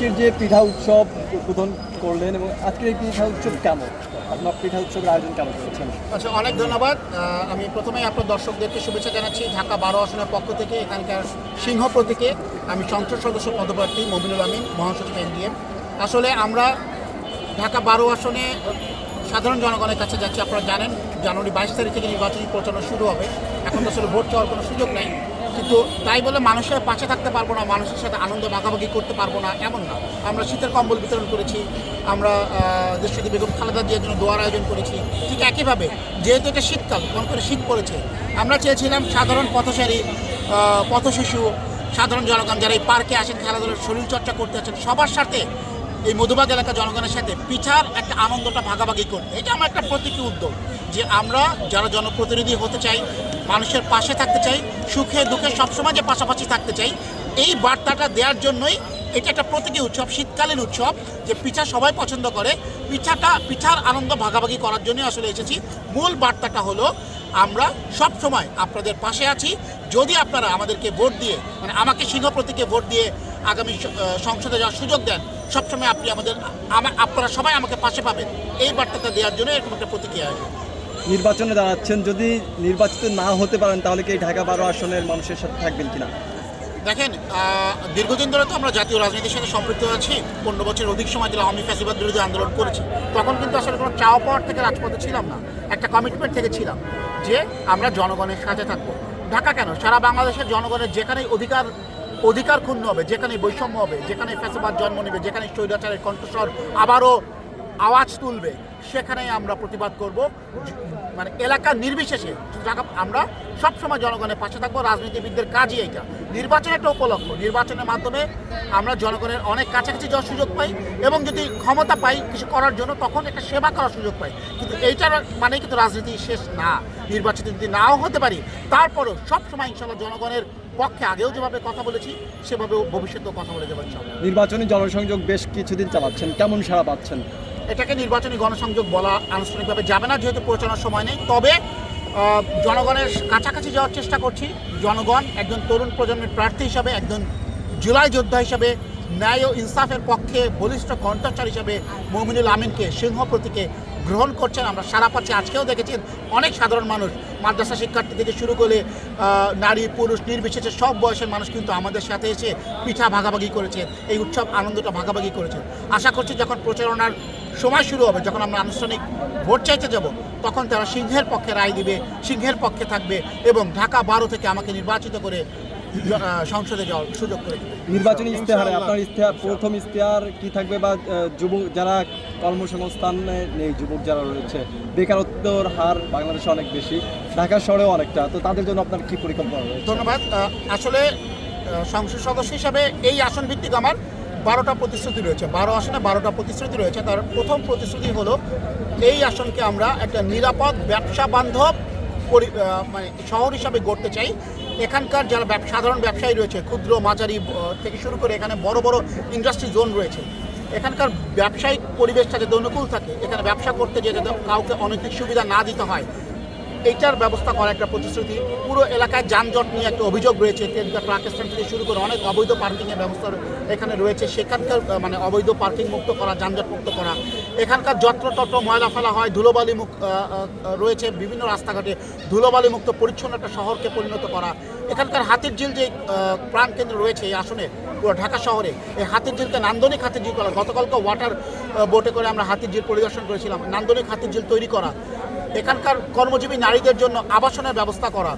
আজকের যে পিঠা উৎসব উদ্বোধন করলেন এবং আজকের এই পিঠা উৎসব কেমন? আপনার পিঠা উৎসবের আয়োজন কেমন করেছেন? আচ্ছা অনেক ধন্যবাদ। আমি প্রথমেই আপনার দর্শকদেরকে শুভেচ্ছা জানাচ্ছি। ঢাকা বারো আসনের পক্ষ থেকে, এখানকার সিংহ প্রতীকে আমি সংসদ সদস্য পদপ্রার্থী মমিনুল আমিন, মহাসচিব এনডিএম। আসলে আমরা ঢাকা বারো আসনে সাধারণ জনগণের কাছে যাচ্ছি। আপনারা জানেন, জানুয়ারি বাইশ তারিখ থেকে নির্বাচনী প্রচারণা শুরু হবে। এখন তো আসলে ভোট চাওয়ার কোনো সুযোগ নেই। কিন্তু তাই বলে মানুষের পাশে থাকতে পারব না, মানুষের সাথে আনন্দ ভাগাভাগি করতে পারব না, এমন না। আমরা শীতের কম্বল বিতরণ করেছি, আমরা দেশটি বেগম খালেদা জিয়ার জন্য দোয়ার আয়োজন করেছি, ঠিক একইভাবে যেহেতু এটা শীতকাল, মনে করে শীত পড়েছে, আমরা চেয়েছিলাম সাধারণ পথচারী পথশিশু সাধারণ জনগণ যারা এই পার্কে আসেন, খেলাধুলার শরীরচর্চা করতে আছেন সবার সাথে এই মধুবাগ এলাকা জনগণের সাথে পিঠার একটা আনন্দটা ভাগাভাগি করতে। এটা আমার একটা প্রতীকী উদ্যোগ যে আমরা যারা জনপ্রতিনিধি হতে চাই, মানুষের পাশে থাকতে চাই, সুখে দুঃখে সবসময় যে পাশাপাশি থাকতে চাই, এই বার্তাটা দেওয়ার জন্যই এটা একটা প্রতীকী উৎসব, শীতকালীন উৎসব, যে পিঠা সবাই পছন্দ করে। পিঠাটা পিঠার আনন্দ ভাগাভাগি করার জন্যই আসলে এসেছি। মূল বার্তাটা হলো, আমরা সব সময় আপনাদের পাশে আছি। যদি আপনারা আমাদেরকে ভোট দিয়ে মানে আমাকে সিংহ প্রতীকে ভোট দিয়ে আগামী সংসদে যাওয়ার সুযোগ দেন সবসময় আপনি আমাদের আমা- আপনারা সবাই আমাকে পাশে পাবেন। এই বার্তাটা দেওয়ার জন্য এরকম একটা প্রতিক্রিয়া আসবে নির্বাচনে দাঁড়াচ্ছেন যদি নির্বাচিত না হতে পারেন তাহলে কি ঢাকা বারো আসনের মানুষের সাথে থাকবেন কিনা? দেখেন দীর্ঘদিন ধরে তো আমরা জাতীয় রাজনীতির সাথে সম্পৃক্ত আছি। পনেরো বছর অধিক সময় ধরে আমি ফ্যাসিবাদ বিরোধী আন্দোলন করেছি তখন কিন্তু আসলে কোনো চাওয়া পাওয়ার থেকে রাজপথে ছিলাম না। একটা কমিটমেন্ট থেকে ছিলাম যে আমরা জনগণের সাথে থাকব। ঢাকা কেন? সারা বাংলাদেশের জনগণের যেখানেই অধিকার অধিকার ক্ষুণ্ণ হবে যেখানে বৈষম্য হবে যেখানে ফ্যাসিবাদ জন্ম নেবে যেখানে স্বৈরাচারের কণ্ঠস্বর আবারও আওয়াজ তুলবে, সেখানেই আমরা প্রতিবাদ করব। মানে এলাকার নির্বিশেষে আমরা সবসময় জনগণের পাশে থাকব, রাজনীতিবিদদের কাজই এইটা। নির্বাচন একটা উপলক্ষ, নির্বাচনের মাধ্যমে আমরা জনগণের অনেক কাছাকাছি যাওয়ার সুযোগ পাই এবং যদি ক্ষমতা পাই কিছু করার জন্য, তখন একটা সেবা করার সুযোগ পাই। কিন্তু এইটার মানে কিন্তু রাজনীতি শেষ না। নির্বাচিত যদি নাও হতে পারি, তারপরও সবসময় ইনশাল্লাহ জনগণের পক্ষে আগেও যেভাবে কথা বলেছি সেভাবে ভবিষ্যতেও কথা বলে যাব ইনশাল্লাহ নির্বাচনী জনসংযোগ বেশ কিছুদিন চালাচ্ছেন। কেমন সাড়া পাচ্ছেন? এটাকে নির্বাচনী গণসংযোগ বলা আনুষ্ঠানিকভাবে যাবে না যেহেতু প্রচারণার সময় নেই। তবে জনগণের কাছাকাছি যাওয়ার চেষ্টা করছি। জনগণ একজন তরুণ প্রজন্মের প্রার্থী হিসাবে একজন জুলাই যোদ্ধা হিসাবে ন্যায় ও ইনসাফের পক্ষে বলিষ্ঠ কণ্ঠস্বর হিসাবে মমিনুল আমিনকে সিংহ প্রতীকে গ্রহণ করছেন। আমরা সারা পাচ্ছি আজকেও দেখেছি অনেক সাধারণ মানুষ, মাদ্রাসা শিক্ষার্থী থেকে শুরু করে নারী, পুরুষ, নির্বিশেষে সব বয়সের মানুষ কিন্তু আমাদের সাথে এসে পিঠা ভাগাভাগি করেছে, এই উৎসব আনন্দটা ভাগাভাগি করেছে। আশা করছি যখন প্রচারণার সময় শুরু হবে, যখন আমরা আনুষ্ঠানিক ভোট চাইতে যাব, তখন তারা সিংহের পক্ষে রায় দিবে, সিংহের পক্ষে থাকবে এবং ঢাকা বারো থেকে আমাকে নির্বাচিত করে সংসদে যাওয়ার সুযোগ করে নির্বাচনী ইশতেহারে আপনার ইশতেহার প্রথম ইশতেহার কি থাকবে বা যুবক যারা কর্মসংস্থানে নেই যুবক যারা রয়েছে বেকারত্বর হার বাংলাদেশে অনেক বেশি ঢাকা শহরেও অনেকটা তো তাদের জন্য আপনার কি পরিকল্পনা রয়েছে? ধন্যবাদ। আসলে সংসদ সদস্য হিসাবে এই আসন ভিত্তিক আমার বারোটা প্রতিশ্রুতি রয়েছে। বারো আসনে বারোটা প্রতিশ্রুতি রয়েছে। তার প্রথম প্রতিশ্রুতি হলো এই আসনকে আমরা একটা নিরাপদ ব্যবসা বান্ধব মানে শহর হিসাবে গড়তে চাই। এখানকার যারা সাধারণ ব্যবসায়ী রয়েছে, ক্ষুদ্র, মাঝারি থেকে শুরু করে এখানে বড় বড় ইন্ডাস্ট্রি জোন রয়েছে। এখানকার ব্যবসায়িক পরিবেশটা যাতে অনুকূল থাকে, এখানে ব্যবসা করতে যাতে কাউকে অনৈতিক সুবিধা না দিতে হয়, এইটার ব্যবস্থা করা একটা প্রতিশ্রুতি। পুরো এলাকায় যানজট নিয়ে একটা অভিযোগ রয়েছে তেলকা ট্রাক স্ট্যান্ড থেকে শুরু করে অনেক অবৈধ পার্কিংয়ের ব্যবস্থা এখানে রয়েছে। সেখানকার মানে অবৈধ পার্কিং মুক্ত করা, যানজট মুক্ত করা এখানকার যত্রতত্র ময়লা ফেলা হয়, ধুলোবালি মুখ রয়েছে বিভিন্ন রাস্তাঘাটে। ধুলোবালি মুক্ত পরিচ্ছন্ন একটা শহরকে পরিণত করা। এখানকার হাতির ঝিল যে প্রাণকেন্দ্র রয়েছে এই আসনে, পুরো ঢাকা শহরে, এই হাতির ঝিলকে নান্দনিক হাতির ঝিল করা। গতকালকে ওয়াটার বোটে করে আমরা হাতির ঝিল পরিদর্শন করেছিলাম। নান্দনিক হাতির ঝিল তৈরি করা। এখানকার কর্মজীবী নারীদের জন্য আবাসনের ব্যবস্থা করা।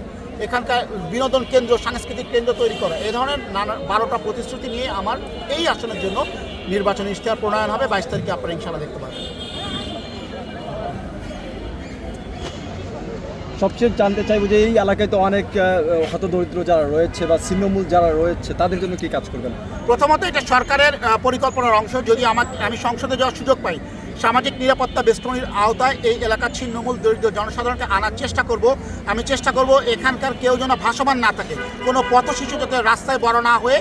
এখানকার বিনোদন কেন্দ্র, সাংস্কৃতিক কেন্দ্র তৈরি করা। এ ধরনের নানা, বারোটা প্রতিশ্রুতি নিয়ে আমার এই আসনের জন্য নির্বাচনী ইশতেহার প্রণয়ন হবে বাইশ তারিখে আপনারা ইনশাল্লাহ দেখতে পাবেন। সবচেয়ে জানতে চাইব যে এই এলাকায় তো অনেক হতদরিদ্র যারা রয়েছে বা ছিন্নমূল যারা রয়েছে তাদের জন্য কি কাজ করবেন? প্রথমত এটা সরকারের পরিকল্পনার অংশ। যদি আমার আমি সংসদে যাওয়ার সুযোগ পাই সামাজিক নিরাপত্তা বেষ্টনীর আওতায় এই এলাকার ছিন্নমূল দরিদ্র জনসাধারণকে আনার চেষ্টা করব। আমি চেষ্টা করব এখানকার কেউ যেন ভাসমান না থাকে। কোনো পথ শিশু যাতে রাস্তায় বড় না হয়ে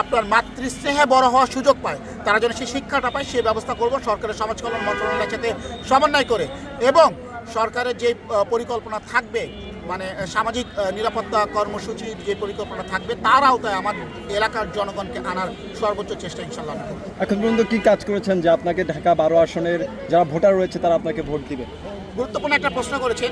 আপনার মাতৃস্নেহে বড় হওয়ার সুযোগ পায়, তারা যেন সেই শিক্ষাটা পায়, সেই ব্যবস্থা করব, সরকারের সমাজ কল্যাণ মন্ত্রণালয়ের সাথে সমন্বয় করে। এবং সরকারের যে পরিকল্পনা থাকবে মানে সামাজিক নিরাপত্তা কর্মসূচির যে পরিকল্পনা থাকবে, তার আওতায় আমার এলাকার জনগণকে আনার সর্বোচ্চ চেষ্টা ইনশাল্লাহ এখন পর্যন্ত কি কাজ করেছেন যে আপনাকে ঢাকা বারো আসনের যারা ভোটার রয়েছে তারা আপনাকে ভোট দিবে? গুরুত্বপূর্ণ একটা প্রশ্ন করেছেন।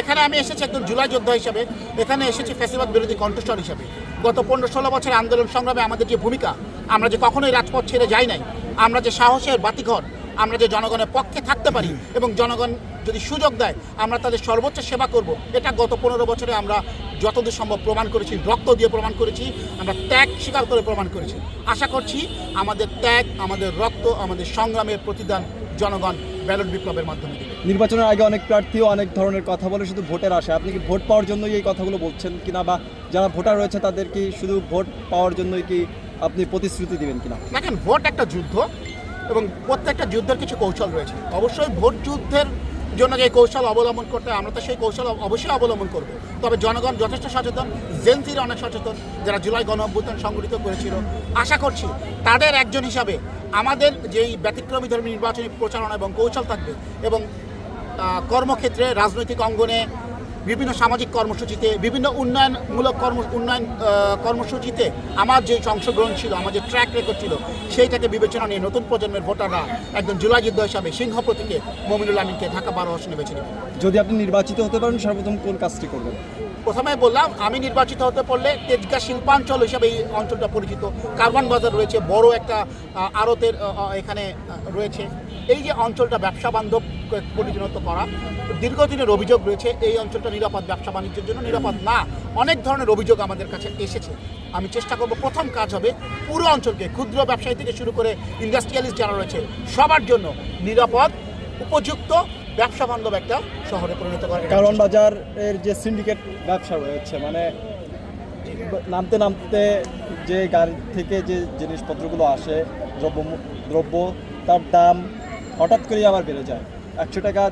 এখানে আমি এসেছি একজন জুলাই যোদ্ধা হিসাবে। এখানে এসেছি ফ্যাসিবাদ বিরোধী কণ্ঠস্বর হিসাবে। গত পনেরো ষোলো বছরের আন্দোলন সংগ্রামে আমাদের যে ভূমিকা, আমরা যে কখনোই রাজপথ ছেড়ে যাই নাই, আমরা যে সাহসের বাতিঘর, আমরা যে জনগণের পক্ষে থাকতে পারি এবং জনগণ যদি সুযোগ দেয়, আমরা তাদের সর্বোচ্চ সেবা করব। এটা গত পনেরো বছরে আমরা যতদূর সম্ভব প্রমাণ করেছি, রক্ত দিয়ে প্রমাণ করেছি, আমরা ত্যাগ স্বীকার করে প্রমাণ করেছি। আশা করছি আমাদের ত্যাগ, আমাদের রক্ত, আমাদের সংগ্রামের প্রতিদান জনগণ ব্যালট বিপ্লবের মাধ্যমে নির্বাচনের আগে অনেক প্রার্থীও অনেক ধরনের কথা বলে শুধু ভোটের আশা আপনি কি ভোট পাওয়ার জন্যই এই কথাগুলো বলছেন কিনা বা যারা ভোটার রয়েছে তাদের কি শুধু ভোট পাওয়ার জন্যই কি আপনি প্রতিশ্রুতি দিবেন কিনা? দেখেন ভোট একটা যুদ্ধ এবং প্রত্যেকটা যুদ্ধের কিছু কৌশল রয়েছে। অবশ্যই ভোট যুদ্ধের জন্য যে কৌশল অবলম্বন করতে আমরা তো সেই কৌশল অবশ্যই অবলম্বন করব। তবে জনগণ যথেষ্ট সচেতন জেনজির অনেক সচেতন, যারা জুলাই গণ অভ্যুত্থান সংগঠিত করেছিল। আশা করছি তাদের একজন হিসাবে আমাদের যেই ব্যতিক্রমী ধর্মী নির্বাচনী প্রচারণা এবং কৌশল থাকবে এবং কর্মক্ষেত্রে, রাজনৈতিক অঙ্গনে বিভিন্ন সামাজিক কর্মসূচিতে, বিভিন্ন উন্নয়নমূলক কর্ম, উন্নয়ন কর্মসূচিতে আমার যে অংশগ্রহণ ছিল, আমার যে ট্র্যাক রেকর্ড ছিল, সেইটাকে বিবেচনা নিয়ে নতুন প্রজন্মের ভোটাররা একজন জুলাই যুদ্ধ হিসাবে সিংহ প্রতীকে মমিনুল আমিনকে ঢাকা বারো আসনে বেছে নেবে। যদি আপনি নির্বাচিত হতে পারেন, সর্বপ্রথম কোন কাজটি করবেন? প্রথমে বললাম, আমি নির্বাচিত হতে পারলে তেজগা শিল্পাঞ্চল হিসাবে এই অঞ্চলটা পরিচিত। কার্বন বাজার রয়েছে, বড় একটা আড়তের এখানে রয়েছে। এই যে অঞ্চলটা ব্যবসা বান্ধব পরিণত করা, দীর্ঘদিনের অভিযোগ রয়েছে, এই অঞ্চলটা নিরাপদ ব্যবসা বাণিজ্যের জন্য নিরাপদ না। অনেক ধরনের অভিযোগ আমাদের কাছে এসেছে। আমি চেষ্টা করব, প্রথম কাজ হবে পুরো অঞ্চলকে, ক্ষুদ্র ব্যবসায়ী থেকে শুরু করে ইন্ডাস্ট্রিয়ালিস্ট যারা রয়েছে, সবার জন্য নিরাপদ, উপযুক্ত ব্যবসা বান্ধব একটা শহরে পরিণত করে কারণ বাজারের যে সিন্ডিকেট ব্যবসা রয়েছে মানে নামতে নামতে যে গাড়ি থেকে যে জিনিসপত্রগুলো আসে দ্রব্য দ্রব্য তার দাম হঠাৎ করেই আবার বেড়ে যায়। একশো টাকা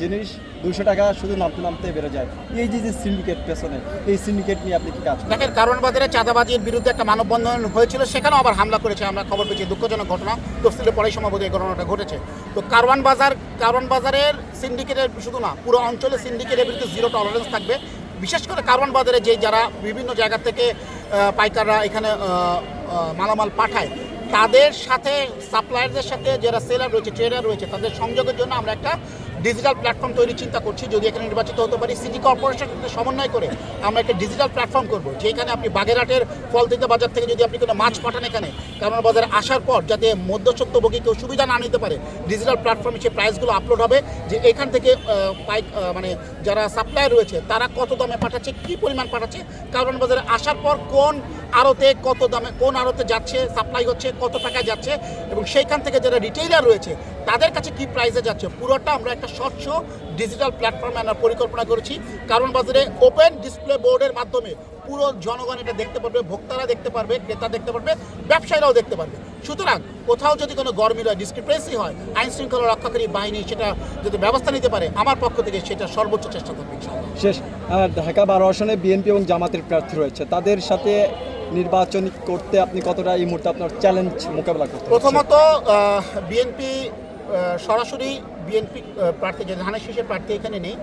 জিনিস দুশো টাকা শুধু নামতে নামতে বেড়ে যায়। এই যে যে সিন্ডিকেট পেছনে, এই সিন্ডিকেট নিয়ে আপনি কি কাজ দেখেন কারণ বাজারে চাঁদাবাজির বিরুদ্ধে একটা মানববন্ধন হয়েছিল, সেখানেও আবার হামলা করেছে। আমরা খবর পেয়েছি, দুঃখজনক ঘটনা। তফসিলের পরেই সম্ভবত এই ঘটনাটা ঘটেছে। তো কারওয়ান বাজার কারওয়ান বাজারের সিন্ডিকেটের শুধু না, পুরো অঞ্চলে সিন্ডিকেটের বিরুদ্ধে জিরো টলারেন্স থাকবে। বিশেষ করে কারওয়ান বাজারে যে যারা বিভিন্ন জায়গা থেকে পাইকাররা এখানে মালামাল পাঠায়, তাদের সাথে সাপ্লায়ারদের সাথে যারা সেলার রয়েছে ট্রেডার রয়েছে, তাদের সংযোগের জন্য আমরা একটা ডিজিটাল প্ল্যাটফর্ম তৈরির চিন্তা করছি। যদি এখানে নির্বাচিত হতে পারি, সিটি কর্পোরেশনের সাথে সমন্বয় করে, আমরা একটা ডিজিটাল প্ল্যাটফর্ম করব, যেখানে আপনি বাগেরহাটের ফলতিতে বাজার থেকে যদি আপনি কোনো মাছ পাঠান এখানে, কারণ বাজারে আসার পর যাতে মধ্যস্বত্বভোগী কেউ সুবিধা না নিতে পারে ডিজিটাল প্ল্যাটফর্মে সেই প্রাইসগুলো আপলোড হবে, যে এখান থেকে পাইক মানে যারা সাপ্লায়ার রয়েছে, তারা কত দামে পাঠাচ্ছে, কী পরিমাণ পাঠাচ্ছে, কারণ বাজারে আসার পর কোন আড়তে কত দামে, কোন আড়তে যাচ্ছে সাপ্লাই হচ্ছে, কত টাকায় যাচ্ছে, এবং সেইখান থেকে যারা রিটেইলার রয়েছে তাদের কাছে কি প্রাইসে যাচ্ছে? পুরোটা আমরা একটা স্বচ্ছ ডিজিটাল প্ল্যাটফর্মে আনার পরিকল্পনা করেছি। কারণ বাজারে ওপেন ডিসপ্লে বোর্ডের মাধ্যমে পুরো জনগণ এটা দেখতে পারবে, ভোক্তারা দেখতে পারবে, ক্রেতা দেখতে পারবে, ব্যবসায়ীরাও দেখতে পারবে। সুতরাং কোথাও যদি কোনো গরমিল হয় ডিসক্রিপেন্সি হয়, আইন শৃঙ্খলা রক্ষাকারী বাহিনী সেটা যদি ব্যবস্থা নিতে পারে, আমার পক্ষ থেকে সেটা সর্বোচ্চ চেষ্টা করবে শেষ ঢাকা বারো আসনে বিএনপি এবং জামাতের প্রার্থী রয়েছে। তাদের সাথে নির্বাচন করতে আপনি কতটা এই মুহূর্তে আপনার চ্যালেঞ্জ মোকাবেলা করতে প্রথমত বিএনপি সরাসরি বিএনপি প্রার্থী, যে ধানের শীষের প্রার্থী এখানে নেই।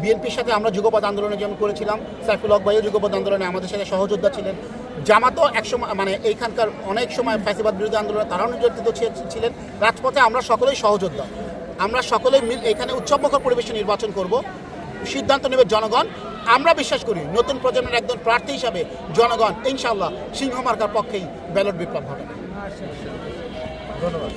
বিএনপির সাথে আমরা যুগপথ আন্দোলনে যেমন করেছিলাম, সাইফুল হক ভাইও যুগপথ আন্দোলনে, আমাদের সাথে সহযোদ্ধা ছিলেন। জামাতও একসময় মানে এইখানকার অনেক সময় ফ্যাসিবাদ বিরোধী আন্দোলনে তারাও নির্যাতিত ছিলেন। রাজপথে আমরা সকলেই সহযোদ্ধা। আমরা সকলেই মিল, এখানে উৎসবমুখর পরিবেশে নির্বাচন করব। সিদ্ধান্ত নেবে জনগণ। আমরা বিশ্বাস করি নতুন প্রজন্মের একজন প্রার্থী হিসাবে জনগণ ইনশাল্লাহ সিংহ মার্কার পক্ষেই ব্যালট বিপ্লব ঘটাবে ধন্যবাদ।